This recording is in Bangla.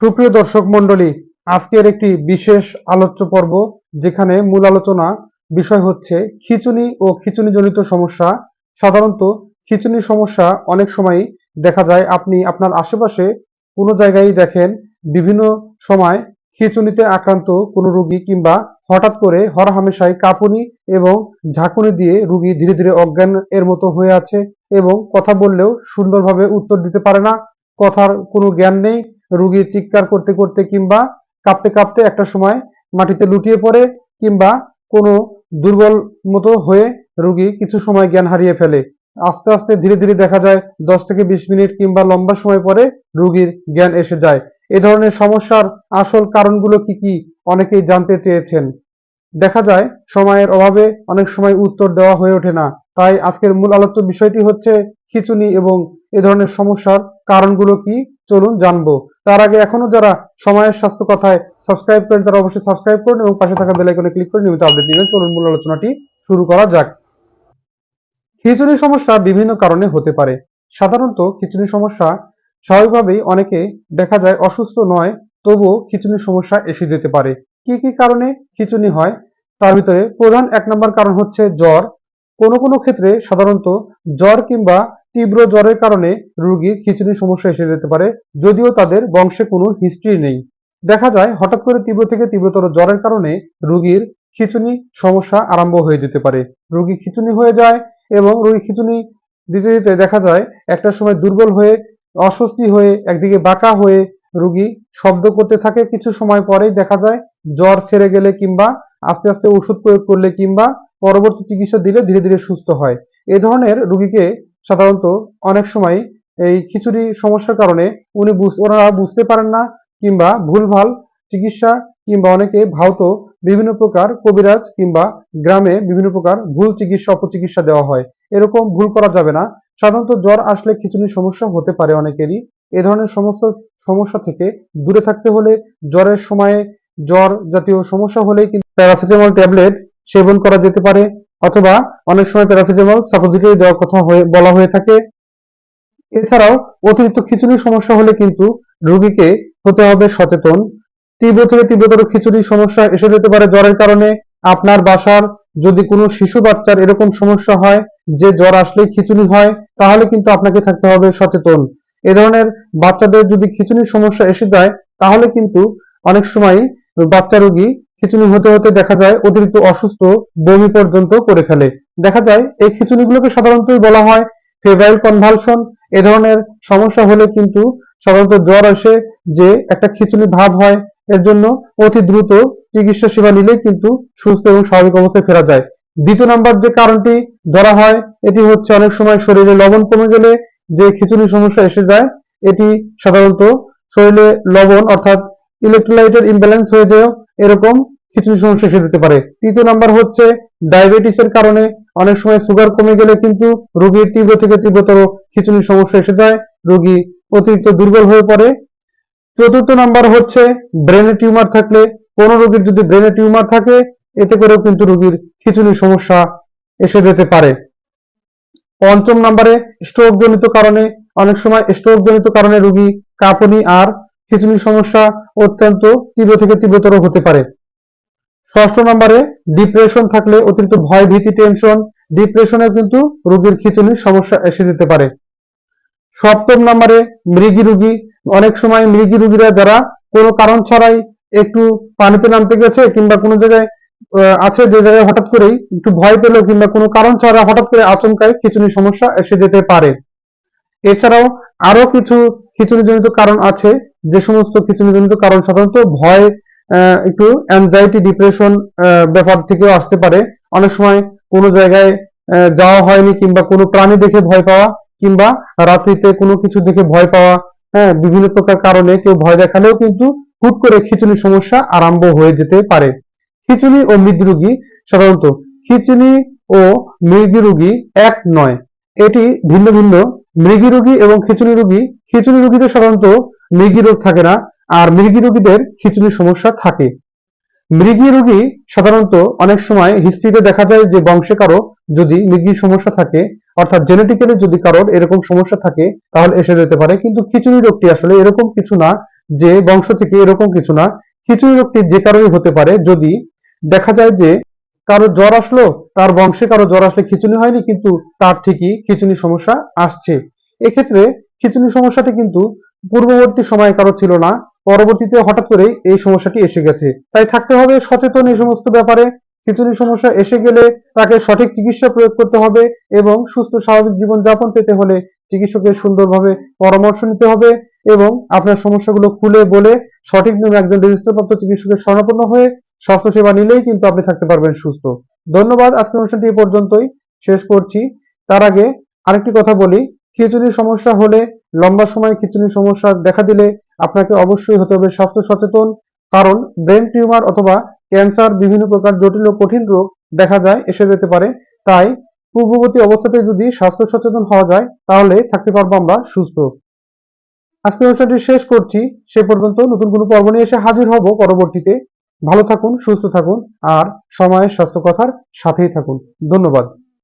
সুপ্রিয় দর্শক মণ্ডলী, আজকের একটি বিশেষ আলোচ্য পর্ব, যেখানে মূল আলোচনা বিষয় হচ্ছে খিচুনি ও খিচুনিজনিত সমস্যা। সাধারণত খিচুনির সমস্যা অনেক সময় দেখা যায়। আপনি আপনার আশেপাশে কোনো জায়গায় দেখেন, বিভিন্ন সময় খিচুনিতে আক্রান্ত কোনো রোগী কিংবা হঠাৎ করে হরহামেশাই কাঁপুনি এবং ঝাঁকুনি দিয়ে রোগী ধীরে ধীরে অজ্ঞান এর মতো হয়ে আছে এবং কথা বললেও সুন্দরভাবে উত্তর দিতে পারে না। কথার কোনো জ্ঞান নেই রুগী চিৎকার করতে করতে কিংবা কাঁপতে কাঁপতে একটা সময় মাটিতে লুটিয়ে পড়ে কিংবা কোনো দুর্বল মতো হয়ে রুগী কিছু সময় জ্ঞান হারিয়ে ফেলে। আস্তে আস্তে ধীরে ধীরে দেখা যায় দশ থেকে বিশ মিনিট কিংবা লম্বা সময় পরে রুগীর জ্ঞান এসে যায়। এ ধরনের সমস্যার আসল কারণগুলো কি কি? অনেকেই জানতে চেয়েছেন। দেখা যায়, সময়ের অভাবে অনেক সময় উত্তর দেওয়া হয়ে ওঠে না। তাই আজকের মূল আলোচ্য বিষয়টি হচ্ছে খিচুনি এবং এ ধরনের সমস্যার কারণগুলো কি? চলুন জানব। তার আগে এখনও যারা সময়ের স্বাস্থ্য কথায় সাবস্ক্রাইব করেন, তারা অবশ্যই সাবস্ক্রাইব করুন এবং পাশে থাকা বেল আইকনে ক্লিক করে নিয়মিত আপডেট নেবেন চলুন মূল আলোচনাটি শুরু করা যাক। খিচুনি সমস্যা বিভিন্ন কারণে হতে পারে। সাধারণত খিচুনি সমস্যা স্বাভাবিকভাবেই অনেকে দেখা যায় অসুস্থ নয়, তবুও খিচুনির সমস্যা এসে যেতে পারে। কি কি কারণে খিচুনি হয়? তার ভিতরে প্রধান এক নম্বর কারণ হচ্ছে জ্বর। কোনো কোনো ক্ষেত্রে সাধারণত জ্বর কিংবা তীব্র জ্বরের কারণে রোগীর খিচুনির সমস্যা এসে যেতে পারে, যদিও তাদের বংশে কোনো হিস্ট্রি নেই। দেখা যায়, হঠাৎ করে তীব্র থেকে তীব্রতর জ্বরের কারণে রোগীর খিচুনি সমস্যা আরম্ভ হয়ে যেতে পারে। রোগী খিচুনি হয়ে যায় এবং রোগী খিচুনি দিতে দিতে দেখা যায়, একটা সময় দুর্বল হয়ে, অস্বস্তি হয়ে, একদিকে বাঁকা হয়ে রোগী শব্দ করতে থাকে। কিছু সময় পরেই দেখা যায় জ্বর সেরে গেলে কিংবা আস্তে আস্তে ওষুধ প্রয়োগ করলে কিংবা পরবর্তী চিকিৎসা দিলে ধীরে ধীরে সুস্থ হয়। এ ধরনের রোগীকে সাধারণত অনেক সময় এই খিচুড়ি সমস্যার কারণে উনি ওনারা বুঝতে পারেন না কিংবা ভুলভাল চিকিৎসা কিংবা অনেকে ভাওত বিভিন্ন প্রকার কবিরাজ কিংবা গ্রামে বিভিন্ন প্রকার ভুল চিকিৎসা, অপচিকিৎসা দেওয়া হয়। এরকম ভুল করা যাবে না। সাধারণত জ্বর আসলে খিচুনির সমস্যা হতে পারে অনেকেরই। এ ধরনের সমস্ত, সমস্যা থেকে দূরে থাকতে হলে জ্বরের সময়ে জ্বর জাতীয় সমস্যা হলে কিন্তু প্যারাসিটামল ট্যাবলেট সেবন করা যেতে পারে, অথবা অনেক সময় প্যারাসিটামল সাপোজিটরি দেওয়ার কথা বলা হয়ে থাকে। এছাড়াও অতিরিক্ত খিচুড়ির সমস্যা হলে কিন্তু রোগীকে হতে হবে সচেতন। তীব্র থেকে তীব্রতর খিচুড়ির সমস্যা এসে যেতে পারে জ্বরের কারণে। আপনার বাসার যদি কোনো শিশু বাচ্চার এরকম সমস্যা হয়, যে জ্বর আসলেই খিচুড়ি হয়, তাহলে কিন্তু আপনাকে থাকতে হবে সচেতন। এ ধরনের বাচ্চাদের যদি খিচুড়ির সমস্যা এসে যায়, তাহলে কিন্তু অনেক সময় বাচ্চা রোগী খিচুনি হতে হতে দেখা যায় অতিরিক্ত অসুস্থ বমি পর্যন্ত করে ফেলে। দেখা যায় এই খিচুনিগুলোকে সাধারণত বলা হয় ফেভাইল কনভালশন এ ধরনের সমস্যা হলে কিন্তু সাধারণত জ্বর আসে যে একটা খিচুনি ভাব হয়। এর জন্য অতি দ্রুত চিকিৎসা সেবা নিলে কিন্তু সুস্থ এবং স্বাভাবিক অবস্থায় ফেরা যায়। দ্বিতীয় নাম্বার যে কারণটি ধরা হয়, এটি হচ্ছে অনেক সময় শরীরে লবণ কমে গেলে যে খিচুনি সমস্যা এসে যায়, এটি সাধারণত শরীরে লবণ অর্থাৎ ইলেকট্রোলাইটের ইমব্যালেন্স হয়ে যায় এরকম খিচুনি সমস্যা এসে যেতে পারে। তৃতীয় নাম্বার হচ্ছে ডায়াবেটিসের কারণে অনেক সময় সুগার কমে গেলে কিন্তু রোগীর তীব্র থেকে তীব্রতর খিচুনির সমস্যা এসে যায়, রোগী অতিরিক্ত দুর্বল হয়ে পড়ে। চতুর্থ নাম্বার হচ্ছে ব্রেনে টিউমার থাকলে, কোন রোগীর যদি ব্রেনে টিউমার থাকে, এতে করেও কিন্তু রোগীর খিচুনির সমস্যা এসে যেতে পারে। পঞ্চম নাম্বারে স্ট্রোক জনিত কারণে, অনেক সময় স্ট্রোক জনিত কারণে রোগী কাঁপুনি আর খিচুনির সমস্যা অত্যন্ত তীব্র থেকে তীব্রতর হতে পারে। ষষ্ঠ নম্বরে ডিপ্রেশন থাকলে অতিরিক্ত ভয়, ভীতি, টেনশন ডিপ্রেশনে কিন্তু রোগীর খিচুড়ির সমস্যা এসে যেতে পারে। সপ্তম নম্বরে মৃগী রুগী। অনেক সময় মৃগী রুগীরা যারা কোনো কারণ ছাড়াই একটু পানিতে নামতে গেছে কিংবা কোনো জায়গায় আছে যে জায়গায় হঠাৎ করেই একটু ভয় পেল কিংবা কোনো কারণ ছাড়া হঠাৎ করে আচমকায় খিচুনির সমস্যা এসে যেতে পারে। এছাড়াও আরও কিছু খিচুনিজনিত কারণ আছে যে সমস্ত খিচুনিজনিত কারণ সাধারণত ভয় একটু অ্যাংজাইটি ডিপ্রেশন ব্যাপার থেকেও আসতে পারে। অনেক সময় কোনো জায়গায় যাওয়া হয়নি কিংবা কোনো প্রাণী দেখে ভয় পাওয়া কিংবা রাত্রিতে কোনো কিছু দেখে ভয় পাওয়া হ্যাঁ বিভিন্ন প্রকার কারণে কেউ ভয় দেখালেও কিন্তু হুট করে খিচুনির সমস্যা আরম্ভ হয়ে যেতে পারে। খিচুনি ও মৃদরোগী সাধারণত খিচুনি ও মৃগী রোগী এক নয়। এটি ভিন্ন ভিন্ন। মৃগী রোগী এবং খিচুনি রোগী খিচুনি রোগীদের সাধারণত মৃগী রোগ থাকে না, আর মৃগী রোগীদের খিচুনির সমস্যা থাকে। মৃগী রোগী সাধারণত অনেক সময় হিস্ট্রিতে দেখা যায় যে বংশে কারও যদি মৃগীর সমস্যা থাকে, অর্থাৎ জেনেটিক্যালি যদি কারোর এরকম সমস্যা থাকে, তাহলে এসে যেতে পারে। কিন্তু খিচুনি রোগটি আসলে এরকম কিছু না যে বংশ থেকে এরকম কিছু না। খিচুড়ি রোগটি যে কারণে হতে পারে যদি দেখা যায় যে কারও জ্বর আসলো, তার বংশে কারও জ্বর আসলে খিচুনি হয়নি, কিন্তু তার ঠিকই খিচুনি সমস্যা আসছে। এক্ষেত্রে খিচুনি সমস্যাটি কিন্তু পূর্ববর্তী সময়ে কারও ছিল না, পরবর্তীতে হঠাৎ করে এই সমস্যাটি এসে গেছে। তাই থাকতে হবে সচেতন এই সমস্ত ব্যাপারে। খিচুনি সমস্যা এসে গেলে তাকে সঠিক চিকিৎসা প্রয়োগ করতে হবে এবং সুস্থ স্বাভাবিক জীবন যাপন পেতে হলে চিকিৎসকের সুন্দরভাবে পরামর্শ নিতে হবে এবং আপনার সমস্যাগুলো খুলে বলে সঠিক নিয়মে একজন রেজিস্টারপ্রাপ্ত চিকিৎসকের শরণাপন্ন হয়ে স্বাস্থ্যসেবা নিলেই কিন্তু আপনি থাকতে পারবেন সুস্থ। ধন্যবাদ, আজকের অনুষ্ঠানটি এ পর্যন্তই। শেষ করছি। তার আগে আরেকটি কথা বলি। খিচুনির সমস্যা হলে লম্বা সময় খিচুনির সমস্যা দেখা দিলে আপনাকে অবশ্যই হতে হবে স্বাস্থ্য সচেতন, কারণ ব্রেন টিউমার অথবা ক্যান্সার বিভিন্ন প্রকার জটিল ও কঠিন রোগ দেখা যায়, এসে যেতে পারে। তাই পূর্ববর্তী অবস্থাতে যদি স্বাস্থ্য সচেতন হওয়া যায়, তাহলে থাকতে পারব আমরা সুস্থ। আজকে অনুষ্ঠানটি শেষ করছি। সে পর্যন্ত নতুন কোনো পর্ব নিয়ে এসে হাজির হব পরবর্তীতে। ভালো থাকুন, সুস্থ থাকুন, আর সময়ের স্বাস্থ্য কথার সাথেই থাকুন। ধন্যবাদ।